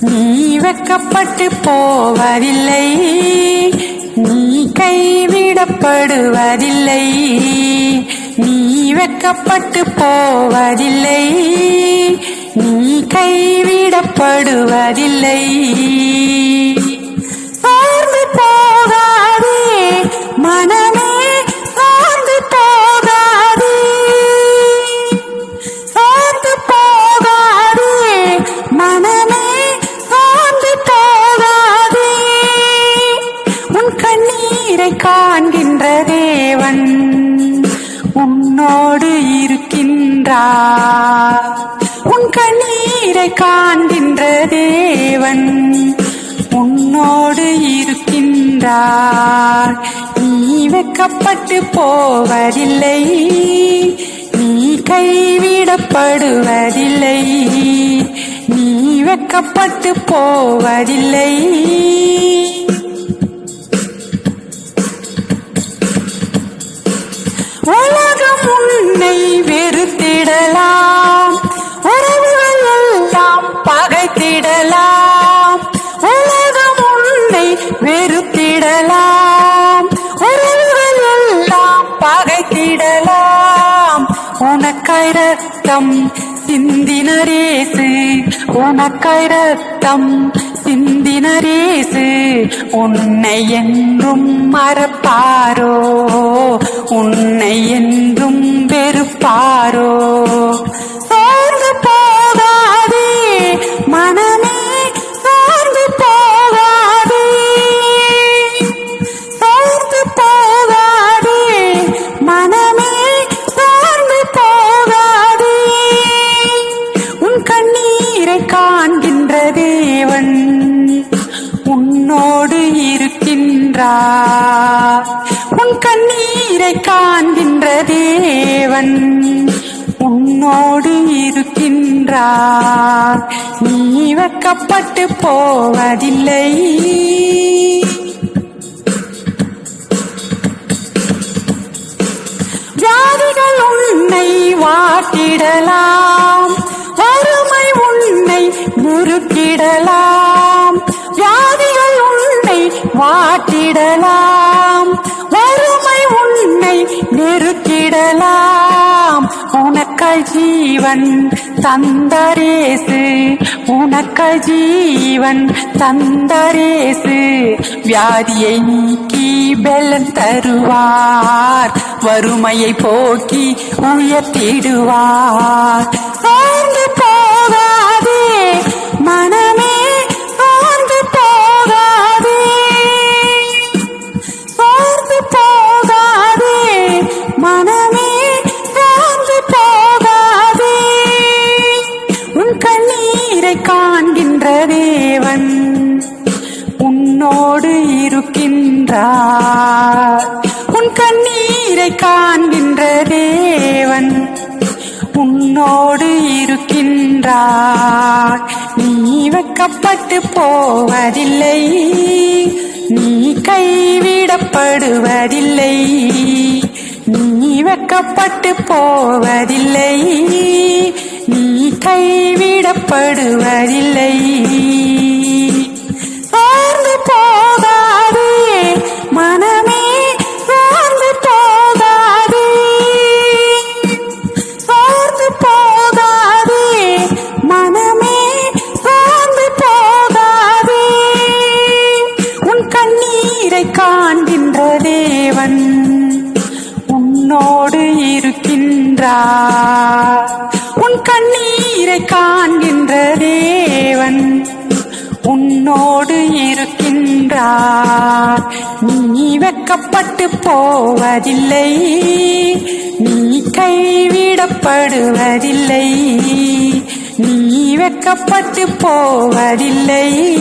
நீ வெக்கப்பட்டு போவதில்லை. நீ கைவிடப்படுவதில்லை நீ வெக்கப்பட்டு போவதில்லை. நீ கைவிடப்படுவதில்லை கண்ணீரை காண்கின்ற தேவன் உன்னோடு இருக்கின்றார். உன் கண்ணீரை காண்கின்ற தேவன் உன்னோடு இருக்கின்றார். நீ வெக்கப்பட்டு போவதில்லை. நீ கைவிடப்படுவதில்லை. நீ வெக்கப்பட்டு போவதில்லை. வெறுத்திடலாம் உறவுகள் எல்லாம் பகைத்திடலாம். உலகம் உன்னை வெறுத்திடலாம். உறவுகள் எல்லாம் பகைத்திடலாம். உனக்காய் ரத்தம் சிந்தினரேசு உனக்காய் ரத்தம் சிந்தினரேசு உன்னை என்றும் மறப்பாரோ? உன்னை என்றும் வெறு பாரோ? சோர்ந்து போகாதே மனமே சோர்ந்து போகாதே. சோர்ந்து போகாதே மனமே சோர்ந்து போகாதே. உன் கண்ணீரை காண்கின்ற தேவன் உன்னோடு இருக்கின்றார். காண்கின்ற தேவன் உன்னோடு இருக்கின்றார். நீ வெக்கப்பட்டு போவதில்லை. வியாதிகள் உன்னை வாட்டிடலாம். வறுமை உன்னை முறுக்கிடலாம். வியாதிகள் உன்னை வாட்டிடலாம். விடலாம். உனக்கள் ஜீவன் தந்தரேசு. உனக்கள் ஜீவன் தந்தரேசு. வியாதியை நீக்கி பெலன் தருவார். வறுமையை போக்கி உயர்த்திடுவார். நின்றார் உன் கண்ணீரை காண்கின்ற தேவன் உன்னோடு இருக்கின்றார். நீ வெக்கப்பட்டு போவதில்லை. நீ கைவிடப்படுவதில்லை. நீ வெக்கப்பட்டு போவதில்லை. நீ கைவிடப்படுவதில்லை. நின்றார் உன் கண்ணீரை காண்கின்ற தேவன் உன்னோடு இருக்கின்றார். நீ வெக்கப்பட்டு போவதில்லை. நீ கைவிடப்படுவதில்லை. நீ வெக்கப்பட்டு போவதில்லை.